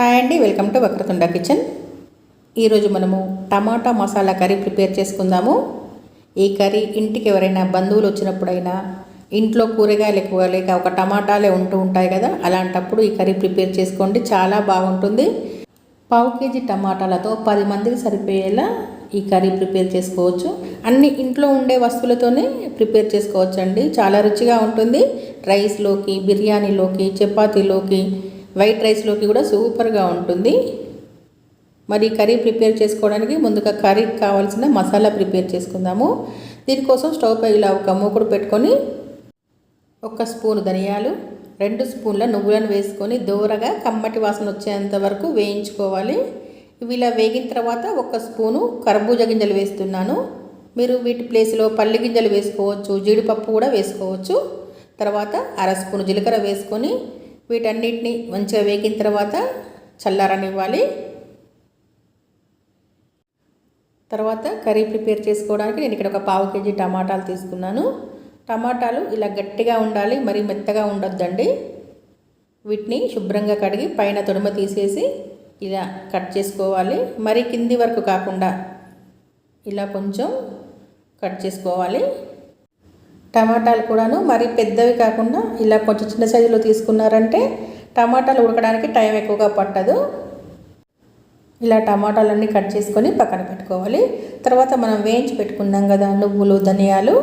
Hi అండి welcome to Vakratunda kitchen. ఈరోజు మనము టమాటా మసాలా కర్రీ ప్రిపేర్ చేసుకుందాము. ఈ కర్రీ ఇంటికి ఎవరైనా బంధువులు వచ్చినప్పుడైనా ఇంట్లో కూరగాయలు ఎక్కువ లేక ఒక టమాటాలే ఉంటూ ఉంటాయి కదా అలాంటప్పుడు ఈ కర్రీ ప్రిపేర్ చేసుకోండి చాలా బాగుంటుంది. పావు కేజీ టమాటాలతో పది మందికి సరిపోయేలా ఈ కర్రీ ప్రిపేర్ చేసుకోవచ్చు. అన్ని ఇంట్లో ఉండే వస్తువులతోనే ప్రిపేర్ చేసుకోవచ్చు అండి చాలా రుచిగా ఉంటుంది. రైస్లోకి బిర్యానీలోకి చపాతీలోకి వైట్ రైస్లోకి కూడా సూపర్గా ఉంటుంది. మరి కర్రీ ప్రిపేర్ చేసుకోవడానికి ముందుగా కర్రీకి కావాల్సిన మసాలా ప్రిపేర్ చేసుకుందాము. దీనికోసం స్టవ్ పై ఇలా ఒక మూకుడు పెట్టుకొని ఒక స్పూన్ ధనియాలు రెండు స్పూన్ల నువ్వులను వేసుకొని దూరగా కమ్మటి వాసన వచ్చేంత వరకు వేయించుకోవాలి. ఇవి ఇలా వేగిన తర్వాత ఒక స్పూను కర్బూజ గింజలు వేస్తున్నాను. మీరు వీటి ప్లేస్లో పల్లి గింజలు వేసుకోవచ్చు జీడిపప్పు కూడా వేసుకోవచ్చు. తర్వాత అర స్పూన్ జీలకర్ర వేసుకొని వీటన్నిటిని మంచిగా వేగిన తర్వాత చల్లారనివ్వాలి. తర్వాత కర్రీ ప్రిపేర్ చేసుకోవడానికి నేను ఇక్కడ ఒక పావు కేజీ టమాటాలు తీసుకున్నాను. టమాటాలు ఇలా గట్టిగా ఉండాలి మరి మెత్తగా ఉండొద్దండి. వీటిని శుభ్రంగా కడిగి పైన తొడుమ తీసేసి ఇలా కట్ చేసుకోవాలి. మరి కింది వరకు కాకుండా ఇలా కొంచెం కట్ చేసుకోవాలి. టమాటాలు కూడాను మరి పెద్దవి కాకుండా ఇలా కొంచెం చిన్న సైజులో తీసుకున్నారంటే టమాటాలు ఉడకడానికి టైం ఎక్కువగా పట్టదు. ఇలా టమాటాలన్నీ కట్ చేసుకొని పక్కన పెట్టుకోవాలి. తర్వాత మనం వేయించి పెట్టుకున్నాం కదా నువ్వులు ధనియాలు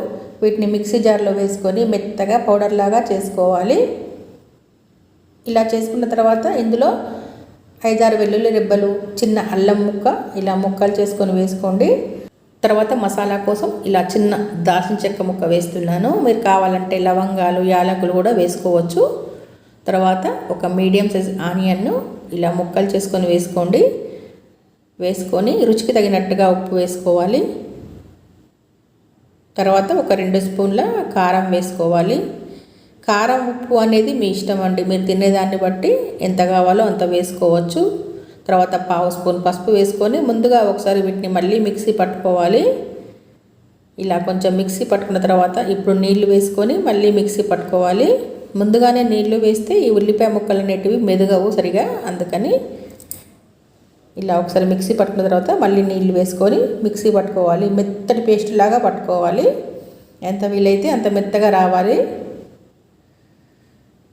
వీటిని మిక్సీ జార్లో వేసుకొని మెత్తగా పౌడర్ లాగా చేసుకోవాలి. ఇలా చేసుకున్న తర్వాత ఇందులో ఐదారు వెల్లుల్లి రెబ్బలు చిన్న అల్లం ముక్క ఇలా ముక్కలు చేసుకొని వేసుకోండి. తర్వాత మసాలా కోసం ఇలా చిన్న దాల్చిన చెక్క ముక్క వేస్తున్నాను. మీరు కావాలంటే లవంగాలు యాలకులు కూడా వేసుకోవచ్చు. తర్వాత ఒక మీడియం సైజ్ ఆనియన్ను ఇలా ముక్కలు చేసుకొని వేసుకోండి. వేసుకొని రుచికి తగినట్టుగా ఉప్పు వేసుకోవాలి. తర్వాత ఒక రెండు స్పూన్ల కారం వేసుకోవాలి. కారం ఉప్పు అనేది మీ ఇష్టం అండి. మీరు తినేదాన్ని బట్టి ఎంత కావాలో అంత వేసుకోవచ్చు. తర్వాత పావు స్పూన్ పసుపు వేసుకొని ముందుగా ఒకసారి వీటిని మళ్ళీ మిక్సీ పట్టుకోవాలి. ఇలా కొంచెం మిక్సీ పట్టుకున్న తర్వాత ఇప్పుడు నీళ్ళు వేసుకొని మళ్ళీ మిక్సీ పట్టుకోవాలి. ముందుగానే నీళ్ళు వేస్తే ఈ ఉల్లిపాయ ముక్కలు అనేటివి మెదుగవు సరిగా అందుకని ఇలా ఒకసారి మిక్సీ పట్టుకున్న తర్వాత మళ్ళీ నీళ్ళు వేసుకొని మిక్సీ పట్టుకోవాలి. మెత్తటి పేస్ట్ లాగా పట్టుకోవాలి. ఎంత వీలైతే అంత మెత్తగా రావాలి.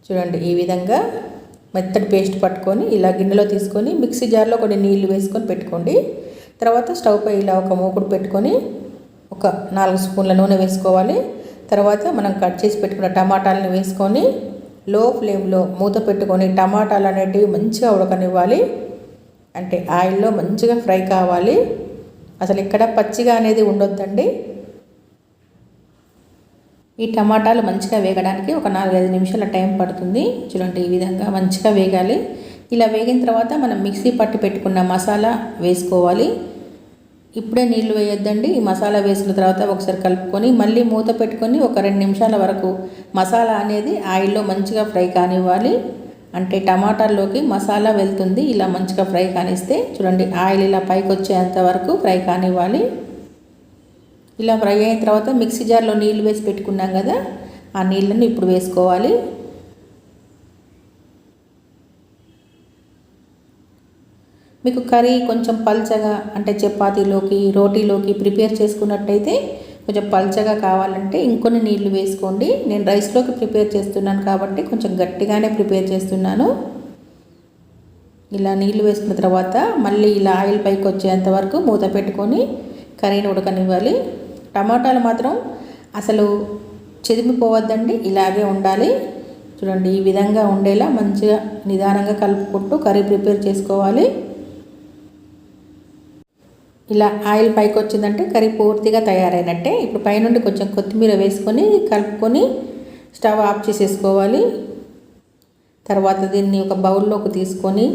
చూడండి ఈ విధంగా మెత్తటి పేస్ట్ పట్టుకొని ఇలా గిన్నెలో తీసుకొని మిక్సీ జార్లో కొన్ని నీళ్ళు వేసుకొని పెట్టుకోండి. తర్వాత స్టవ్ పై ఇలా ఒక మూకుడు పెట్టుకొని ఒక నాలుగు స్పూన్ల నూనె వేసుకోవాలి. తర్వాత మనం కట్ చేసి పెట్టుకున్న టమాటాలను వేసుకొని లో ఫ్లేమ్లో మూత పెట్టుకొని టమాటాలు అనేటివి మంచిగా ఉడకనివ్వాలి. అంటే ఆయిల్లో మంచిగా ఫ్రై కావాలి. అసలు ఇక్కడ పచ్చిగా అనేది ఉండొద్దండి. ఈ టమాటాలు మంచిగా వేగడానికి ఒక నాలుగైదు నిమిషాల టైం పడుతుంది. చూడండి ఈ విధంగా మంచిగా వేగాలి. ఇలా వేగిన తర్వాత మనం మిక్సీ పట్టి పెట్టుకున్న మసాలా వేసుకోవాలి. ఇప్పుడే నీళ్ళు వేయొద్దండి. ఈ మసాలా వేసిన తర్వాత ఒకసారి కలుపుకొని మళ్ళీ మూత పెట్టుకొని ఒక రెండు నిమిషాల వరకు మసాలా అనేది ఆయిల్లో మంచిగా ఫ్రై కానివ్వాలి. అంటే టమాటాల్లోకి మసాలా వెళ్తుంది. ఇలా మంచిగా ఫ్రై కానిస్తే చూడండి ఆయిల్ ఇలా పైకి వచ్చేంత వరకు ఫ్రై కానివ్వాలి. ఇలా ఫ్రై అయిన తర్వాత మిక్సీ జార్లో నీళ్ళు వేసి పెట్టుకున్నాం కదా ఆ నీళ్ళని ఇప్పుడు వేసుకోవాలి. మీకు కర్రీ కొంచెం పల్చగా అంటే చపాతీలోకి రోటీలోకి ప్రిపేర్ చేసుకున్నట్టయితే కొంచెం పల్చగా కావాలంటే ఇంకొన్ని నీళ్ళు వేసుకోండి. నేను రైస్లోకి ప్రిపేర్ చేస్తున్నాను కాబట్టి కొంచెం గట్టిగానే ప్రిపేర్ చేస్తున్నాను. ఇలా నీళ్ళు వేసుకున్న తర్వాత మళ్ళీ ఇలా ఆయిల్ పైకి వచ్చేంత వరకు మూత పెట్టుకొని కర్రీని ఉడకనివ్వాలి. టమాటాలు మాత్రం అసలు చెదిమిపోవద్దండి ఇలాగే ఉండాలి. చూడండి ఈ విధంగా ఉండేలా మంచిగా నిదానంగా కలుపుకుంటూ కర్రీ ప్రిపేర్ చేసుకోవాలి. ఇలా ఆయిల్ పైకి వచ్చిందంటే కర్రీ పూర్తిగా తయారైనట్టే. ఇప్పుడు పైనుండి కొంచెం కొత్తిమీర వేసుకొని కలుపుకొని స్టవ్ ఆఫ్ చేసేసుకోవాలి. తర్వాత దీన్ని ఒక బౌల్లోకి తీసుకొని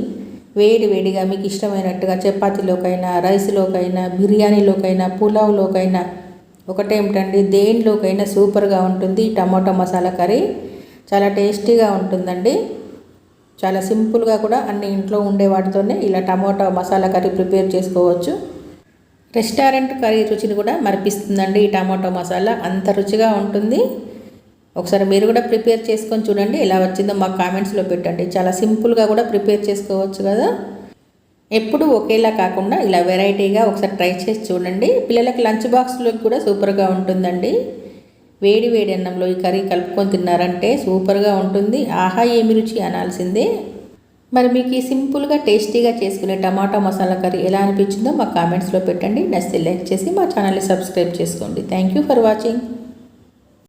వేడి వేడిగా మీకు ఇష్టమైనట్టుగా చపాతీలోకైనా రైస్లోకైనా బిర్యానీలోకైనా పులావ్లోకైనా ఒకటేమిటండి దేనిలోకైనా సూపర్గా ఉంటుంది. టమాటో మసాలా కర్రీ చాలా టేస్టీగా ఉంటుందండి. చాలా సింపుల్గా కూడా అన్ని ఇంట్లో ఉండే వాటితోనే ఇలా టమాటో మసాలా కర్రీ ప్రిపేర్ చేసుకోవచ్చు. రెస్టారెంట్ కర్రీ రుచిని కూడా మరిపిస్తుందండి ఈ టమాటో మసాలా. అంత రుచిగా ఉంటుంది. ఒకసారి మీరు కూడా ప్రిపేర్ చేసుకొని చూడండి ఎలా వచ్చిందో మా కామెంట్స్లో పెట్టండి. చాలా సింపుల్గా కూడా ప్రిపేర్ చేసుకోవచ్చు కదా. ఎప్పుడు ఒకేలా కాకుండా ఇలా వెరైటీగా ఒకసారి ట్రై చేసి చూడండి. పిల్లలకి లంచ్ బాక్స్లోకి కూడా సూపర్గా ఉంటుందండి. వేడి వేడి అన్నంలో ఈ కర్రీ కలుపుకొని తిన్నారంటే సూపర్గా ఉంటుంది. ఆహా ఏమి రుచి అనాల్సిందే. మరి మీకు ఈ సింపుల్గా టేస్టీగా చేసుకునే టమాటా మసాలా కర్రీ ఎలా అనిపించిందో మా కామెంట్స్లో పెట్టండి. నచ్చితే లైక్ చేసి మా ఛానల్ని సబ్స్క్రైబ్ చేసుకోండి. Thank you for watching.